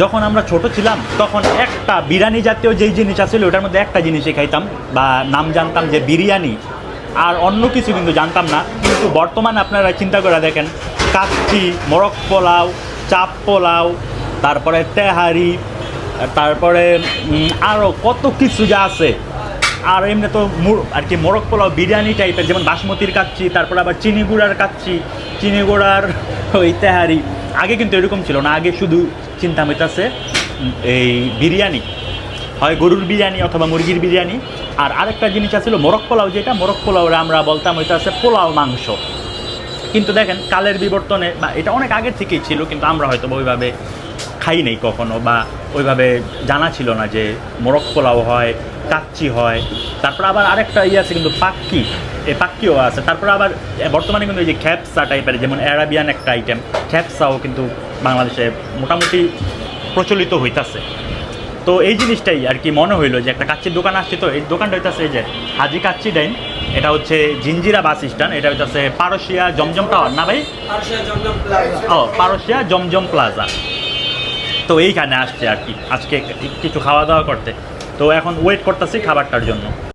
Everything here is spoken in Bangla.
যখন আমরা ছোট ছিলাম, তখন একটা বিরিয়ানি জাতীয় যেই জিনিস আছিল, ওটার মধ্যে একটা জিনিসই খাইতাম, বা নাম জানতাম যে বিরিয়ানি। আর অন্য কিছু কিন্তু জানতাম না, কিন্তু বর্তমানে আপনারা চিন্তা করে দেখেন, কাচ্চি মরক পোলাও, চাপ পোলাও, তারপরে তেহারি, তারপরে আরও কত কিছু যা আছে। আর এমনি তো আর কি মোরগ পোলাও বিরিয়ানি টাইপের যেমন বাসমতির কাচ্চি, তারপরে আবার চিনি গুঁড়ার কাচ্চি, চিনি গুঁড়ার ওই তেহারি। আগে কিন্তু এরকম ছিল না, আগে শুধু চিন্তা হইতাছে এই বিরিয়ানি, হয় গরুর বিরিয়ানি অথবা মুরগির বিরিয়ানি। আর আরেকটা জিনিস আছিল মরক পোলাও, যেটা মরক পোলাও আমরা বলতাম আছে পোলাও মাংস। কিন্তু দেখেন, কালের বিবর্তনে, বা এটা অনেক আগে থেকেই ছিল, কিন্তু আমরা হয়তো ওইভাবে খাই নেই কখনো, বা ওইভাবে জানা ছিল না যে মোরগ পোলাও হয় কাচ্চি হয়। তারপর আবার আরেকটা ইয়ে আছে কিন্তু পাক্কি। এই পাক্কিও আছে। তারপর আবার বর্তমানে কিন্তু এই যে খ্যাপসা টাইপের যেমন অ্যারাবিয়ান একটা আইটেম খ্যাপসাও কিন্তু বাংলাদেশে মোটামুটি প্রচলিত হইতাছে। তো এই জিনিসটাই আর কি মনে হইল যে একটা কাচ্চির দোকান আসছে তো এই দোকানটা হইতাছে এই যে হাজি কাচ্চি ডাইন এটা হচ্ছে জিঞ্জিরা বাস স্ট্যান্ড এটা হইতাছে পারসিয়া জমজম টাওয়ার। না ভাই? ও পারসিয়া জমজম প্লাজা। তো এইখানে আসছে আর কি, আজকে কিছু খাওয়া দাওয়া করতে। তো এখন ওয়েট করতেছি খাবারটার জন্য।